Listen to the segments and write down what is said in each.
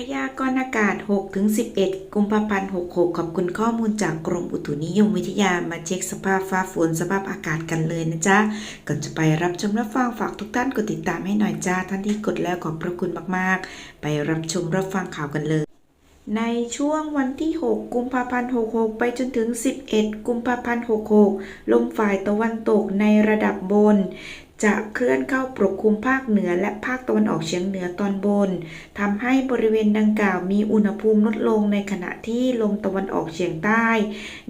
พยากรณ์อากาศ 6-11 กุมภาพันธ์ 66 ขอบคุณข้อมูลจากกรมอุตุนิยมวิทยามาเช็คสภาพฟ้าฝนสภาพอากาศกันเลยนะจ๊ะ ก่อนจะไปรับชมรับฟังฝากทุกท่านกดติดตามให้หน่อยจ้า ท่านที่กดแล้วขอบพระคุณมากๆ ไปรับชมรับฟังข่าวกันเลย ในช่วงวันที่ 6 กุมภาพันธ์ 66 ไปจนถึง 11 กุมภาพันธ์ 66 ลมฝ่ายตะวันตกในระดับบน จะเคลื่อนเข้าปกคลุมภาคเหนือและภาคตะวันออกเฉียงเหนือตอนบนทำให้บริเวณดังกล่าวมีอุณหภูมิลดลงในขณะที่ลมตะวันออกเฉียงใต้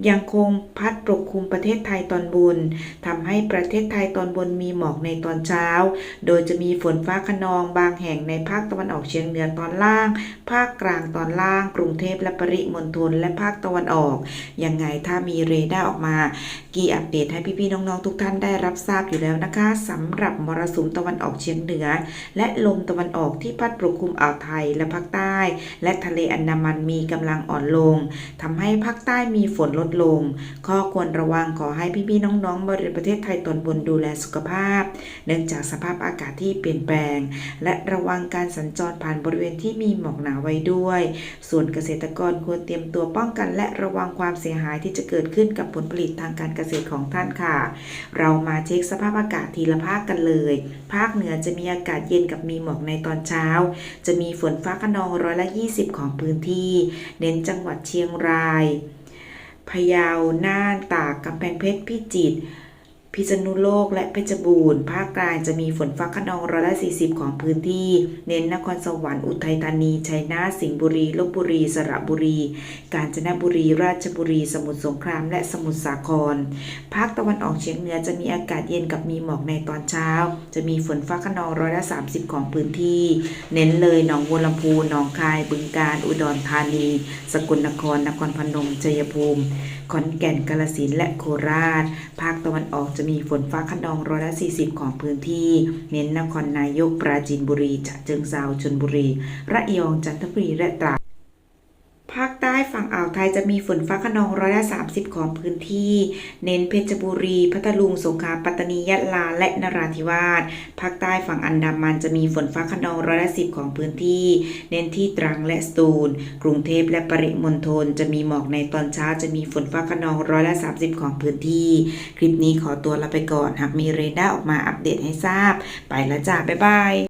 ยังคงพัดปกคลุมประเทศไทยตอนบนทำให้ประเทศไทยตอนบนมีหมอกในตอนเช้า โดยจะมีฝนฟ้าคะนองบางแห่งในภาคตะวันออกเฉียงเหนือตอนล่าง ภาคกลางตอนล่าง กรุงเทพและปริมณฑลและภาคตะวันออก ยังไงถ้ามีเรดาร์ออกมา กีอัปเดตให้พี่ๆน้องๆทุกท่านได้รับทราบอยู่แล้วนะคะสำหรับมรสุมตะวันออกเฉียงเหนือ และลมตะวันออกที่พัดปกคลุมอ่าวไทยและภาคใต้ และทะเลอันดามันมีกำลังอ่อนลงทำให้ภาคใต้มีฝนลดลง ข้อควรระวังขอให้พี่ๆน้องๆบริเวณประเทศไทยตอนบนดูแลสุขภาพ เนื่องจากสภาพอากาศที่เปลี่ยนแปลง และระวังการสัญจรผ่านบริเวณที่มีหมอกหนาไว้ด้วย ส่วนเกษตรกรควรเตรียมตัวป้องกัน และระวังความเสียหายที่จะเกิดขึ้นกับผลผลิตทางการเกษตรของท่านค่ะ เรามาเช็คสภาพอากาศทีละภาคกันเลย ภาคเหนือจะมีอากาศเย็นกับมีหมอกในตอนเช้า จะมีฝนฟ้าขนองร้อยละ 20 ของพื้นที่ เน้นจังหวัดเชียงราย พะเยา น่าน ตาก กำแพงเพชร พิจิตร พิษณุโลกและเพชรบูรณ์ ภาคกลางจะมีฝนฟ้าขนองร้อยละ40 ของพื้นที่ เน้นนครสวรรค์อุทัยธานี ชัยนาท สิงห์บุรี ลบบุรี สระบุรี กาญจนบุรี ราชบุรี สมุทรสงคราม และสมุทรสาคร ภาคตะวันออกเฉียงเหนือจะมีอากาศเย็นกับมีหมอกในตอนเช้า จะมีฝนฟ้าขนองร้อยละ30 ของพื้นที่ เน้นเลยหนองบัวลำพู หนองคาย บึงกาฬ อุดรธานี สกลนคร นครพนม ชัยภูมิ ขอนแก่น กาฬสินธุ์ และโคราช ภาคตะวันออกจะะมีฝนฟ้าขนองร้อยละ40 ของพื้นที่ เน้นนครนายกปราจีนบุรีฉะเชิงเซาชนบุรี ระยองจันทบุรีและตราด ภาคใต้ฝั่งอ่าวไทยจะมีฝนฟ้าขนองร้อยละ30 ของพื้นที่ เน้นเพชรบุรี พัทลุง สงขลา ปัตตานี ยะลา และนราธิวาส ภาคใต้ฝั่งอันดามันจะมีฝนฟ้าขนองร้อยละ10ของพื้นที่ เน้นที่ตรังและสตูล กรุงเทพและปริมณฑลจะมีหมอกในตอนเช้าจะมีฝนฟ้าขนองร้อยละ30 ของพื้นที่ คลิปนี้ขอตัวลาไปก่อน หากมีเรดาร์ออกมาอัปเดตให้ทราบ ไปแล้วจ้าบ๊ายบาย